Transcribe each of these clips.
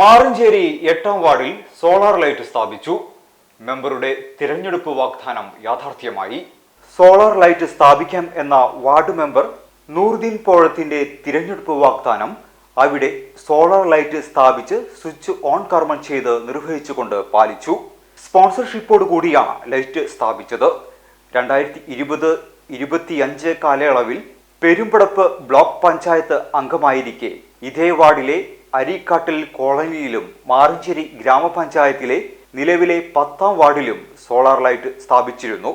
മാറഞ്ചേരി എട്ടാം വാർഡിൽ solar light സ്ഥാപിച്ചു. മെമ്പറുടെ തിരഞ്ഞെടുപ്പ് വാഗ്ദാനം യാഥാർത്ഥ്യമായി. സോളാർ ലൈറ്റ് സ്ഥാപിക്കാം എന്ന വാർഡ് മെമ്പർ നൂറുദ്ദീൻ പോഴത്തിന്റെ തിരഞ്ഞെടുപ്പ് വാഗ്ദാനം അവിടെ സോളാർ ലൈറ്റ് സ്ഥാപിച്ച് സ്വിച്ച് ഓൺ കർമ്മം ചെയ്ത് നിർവഹിച്ചുകൊണ്ട് പാലിച്ചു. സ്പോൺസർഷിപ്പോട് കൂടിയാണ് ലൈറ്റ് സ്ഥാപിച്ചത്. രണ്ടായിരത്തി ഇരുപത് ഇരുപത്തിയഞ്ച് കാലയളവിൽ പെരുമ്പടപ്പ് ബ്ലോക്ക് പഞ്ചായത്ത് അംഗമായിരിക്കെ ഇതേ വാർഡിലെ അരീക്കാട്ടിൽ കോളനിയിലും മാറഞ്ചേരി ഗ്രാമപഞ്ചായത്തിലെ നിലവിലെ പത്താം വാർഡിലും സോളാർ ലൈറ്റ് സ്ഥാപിച്ചിരുന്നു.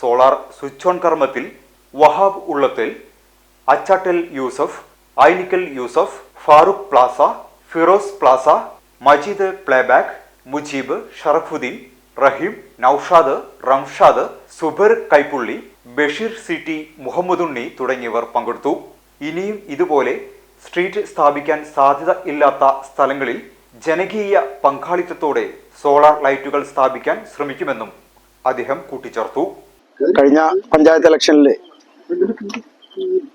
സോളാർ സ്വിച്ച് ഓൺ കർമ്മത്തിൽ വഹാബ് ഉള്ളത്തിൽ Achattal Yusuf Ainikkal Yusuf Farooq plaza Firoz plaza Majeed playback Mujeeb Sharafuddin Raheem Noushad Ramshad Subair Kaippulli Basheer city Muhammadunni തുടങ്ങിയവർ പങ്കെടുത്തു. ഇനിയും ഇതുപോലെ സ്ട്രീറ്റ് സ്ഥാപിക്കാൻ സാധ്യത ഇല്ലാത്ത സ്ഥലങ്ങളിൽ ജനകീയ പങ്കാളിത്തത്തോടെ സോളാർ ലൈറ്റുകൾ സ്ഥാപിക്കാൻ ശ്രമിക്കുമെന്നും അദ്ദേഹം കൂട്ടിച്ചേർത്തു. കഴിഞ്ഞ പഞ്ചായത്ത് ഇലക്ഷനിൽ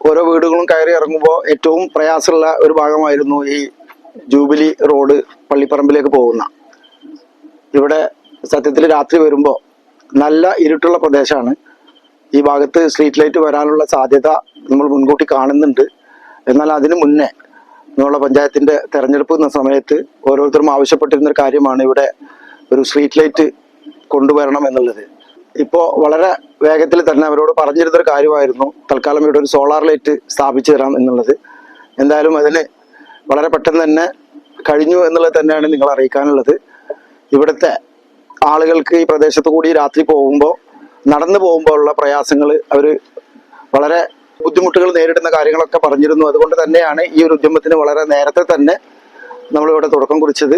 ഓരോ വീടുകളും കയറി ഇറങ്ങുമ്പോൾ ഏറ്റവും പ്രയാസമുള്ള ഒരു ഭാഗമായിരുന്നു ഈ ജൂബിലി റോഡ് പള്ളിപ്പറമ്പിലേക്ക് പോകുന്ന. ഇവിടെ സത്യത്തിൽ രാത്രി വരുമ്പോൾ നല്ല ഇരുട്ടുള്ള പ്രദേശമാണ്. ഈ ഭാഗത്ത് സ്ട്രീറ്റ് ലൈറ്റ് വരാനുള്ള സാധ്യത നമ്മൾ മുൻകൂട്ടി കാണുന്നുണ്ട്. എന്നാൽ അതിനു മുന്നേ നമ്മളെ പഞ്ചായത്തിന്റെ തെരഞ്ഞെടുപ്പ് എന്ന സമയത്ത് ഓരോരുത്തരും ആവശ്യപ്പെട്ടിരുന്ന ഒരു കാര്യമാണ് ഇവിടെ ഒരു സ്ട്രീറ്റ് ലൈറ്റ് കൊണ്ടുവരണം എന്നുള്ളത്. ഇപ്പോൾ വളരെ വേഗത്തിൽ തന്നെ അവരോട് പറഞ്ഞിരുന്നൊരു കാര്യമായിരുന്നു തൽക്കാലം ഇവിടെ ഒരു സോളാർ ലൈറ്റ് സ്ഥാപിച്ചു തരാം എന്നുള്ളത്. എന്തായാലും അതിന് വളരെ പെട്ടെന്ന് തന്നെ കഴിഞ്ഞു എന്നുള്ളത് തന്നെയാണ് നിങ്ങൾ അറിയിക്കാനുള്ളത്. ഇവിടുത്തെ ആളുകൾക്ക് ഈ പ്രദേശത്ത് കൂടി രാത്രി പോകുമ്പോൾ നടന്നു പോകുമ്പോൾ ഉള്ള പ്രയാസങ്ങൾ അവർ വളരെ ബുദ്ധിമുട്ടുകൾ നേരിടുന്ന കാര്യങ്ങളൊക്കെ പറഞ്ഞിരുന്നു. അതുകൊണ്ട് തന്നെയാണ് ഈ ഒരു ഉദ്യമത്തിന് വളരെ നേരത്തെ തന്നെ നമ്മളിവിടെ തുടക്കം കുറിച്ചത്.